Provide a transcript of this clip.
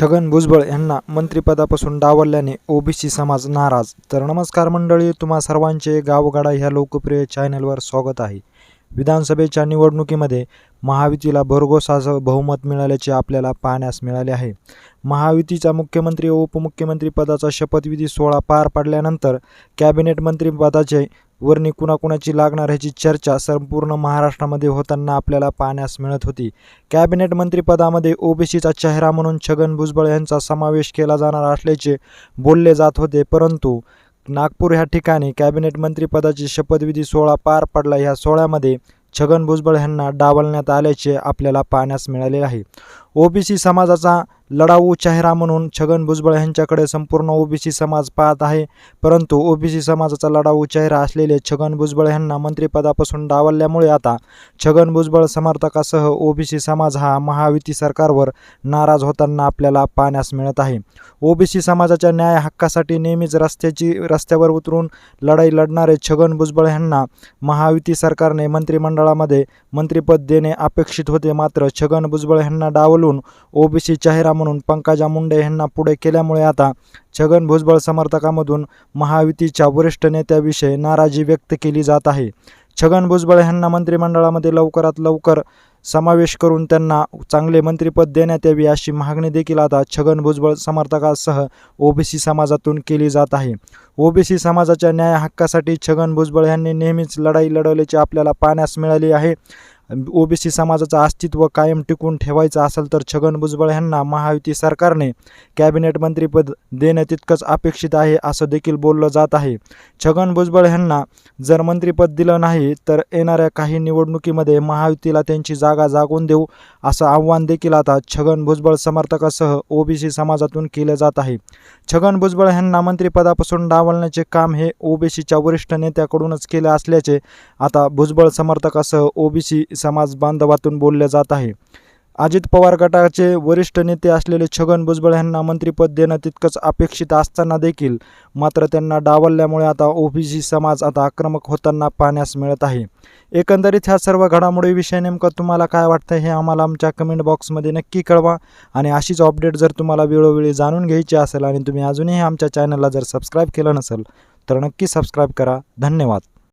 छगन भुजबळ यांना मंत्रिपदापासून डावलल्याने ओबीसी समाज नाराज. तर नमस्कार मंडळी तुम्हा सर्वांचे गावगाडा ह्या लोकप्रिय चॅनलवर स्वागत आहे. विधानसभेच्या निवडणुकीमध्ये महायुतीला भरघोस असं बहुमत मिळाल्याचे आपल्याला पाहण्यास मिळाले आहे. महायुतीचा मुख्यमंत्री व उपमुख्यमंत्री पदाचा शपथविधी सोहळा पार पडल्यानंतर कॅबिनेट मंत्रीपदाचे वर्णी कुणाकुणाची लागणार ह्याची चर्चा संपूर्ण महाराष्ट्रामध्ये होताना आपल्याला पाहण्यास मिळत होती. कॅबिनेट मंत्रिपदामध्ये ओबीसीचा चेहरा म्हणून छगन भुजबळ यांचा समावेश केला जाणार असल्याचे बोलले जात होते परंतु नागपूर ह्या ठिकाणी कॅबिनेट मंत्रीपदाची शपथविधी सोहळा पार पडला. ह्या सोहळ्यामध्ये छगन भुजबळ यांना डावलण्यात आल्याचे आपल्याला पाहण्यास मिळाले आहे. ओबीसी समाजाचा लढाऊ चेहरा म्हणून छगन भुजबळ यांच्याकडे संपूर्ण ओबीसी समाज पाहत आहे. परंतु ओबीसी समाजाचा लढाऊ चेहरा असलेले छगन भुजबळ यांना मंत्रिपदापासून डावलल्यामुळे आता छगन भुजबळ समर्थकासह ओबीसी समाज हा महायुती सरकारवर नाराज होताना आपल्याला पाहण्यास मिळत आहे. ओबीसी समाजाच्या न्याय हक्कासाठी नेहमीच रस्त्याची रस्त्यावर उतरून लढाई लढणारे छगन भुजबळ यांना महायुती सरकारने मंत्रिमंडळामध्ये मंत्रिपद देणे अपेक्षित होते. मात्र छगन भुजबळ यांना बोलून ओबीसी चेहरा म्हणून पंकजा मुंडे यांना पुढे केल्यामुळे आता छगन भुजबळ समर्थकामधून महायुतीच्या वरिष्ठ नेत्याविषयी नाराजी व्यक्त केली जात आहे. छगन भुजबळ यांना मंत्रिमंडळामध्ये लवकरात लवकर समावेश करून त्यांना चांगले मंत्रिपद देण्यात यावी अशी मागणी देखील आता छगन भुजबळ समर्थकासह ओबीसी समाजातून केली जात आहे. ओबीसी समाजाच्या न्याय हक्कासाठी छगन भुजबळ यांनी नेहमीच लढाई लढवल्याची आपल्याला पाहण्यास मिळाली आहे. ओबीसी समाजाचं अस्तित्व कायम टिकून ठेवायचं असेल तर छगन भुजबळ यांना महायुती सरकारने कॅबिनेट मंत्रीपद देणं तितकंच अपेक्षित आहे असं देखील बोललं जात आहे. छगन भुजबळ यांना जर मंत्रिपद दिलं नाही तर येणाऱ्या काही निवडणुकीमध्ये महायुतीला त्यांची जागा जागून देऊ असं आव्हान देखील आता छगन भुजबळ समर्थकासह ओबीसी समाजातून केलं जात आहे. छगन भुजबळ यांना मंत्रिपदापासून डावलण्याचे काम हे ओबीसीच्या वरिष्ठ नेत्याकडूनच केले असल्याचे आता भुजबळ समर्थकासह ओबीसी समाज बांधवातून बोलले जात आहे. अजित पवार गटाचे वरिष्ठ नेते असलेले छगन भुजबळ यांना मंत्रिपद देणं तितकंच अपेक्षित असताना देखील मात्र त्यांना डावलल्यामुळे आता ओबीसी समाज आता आक्रमक होताना पाहण्यास मिळत आहे. एकंदरीत ह्या सर्व घडामोडीविषयी नेमकं तुम्हाला काय वाटतं हे आम्हाला आमच्या कमेंट बॉक्समध्ये नक्की कळवा आणि अशीच अपडेट जर तुम्हाला वेळोवेळी जाणून घ्यायची असेल आणि तुम्ही अजूनही आमच्या चॅनलला जर सबस्क्राईब केलं नसेल तर नक्की सबस्क्राईब करा. धन्यवाद.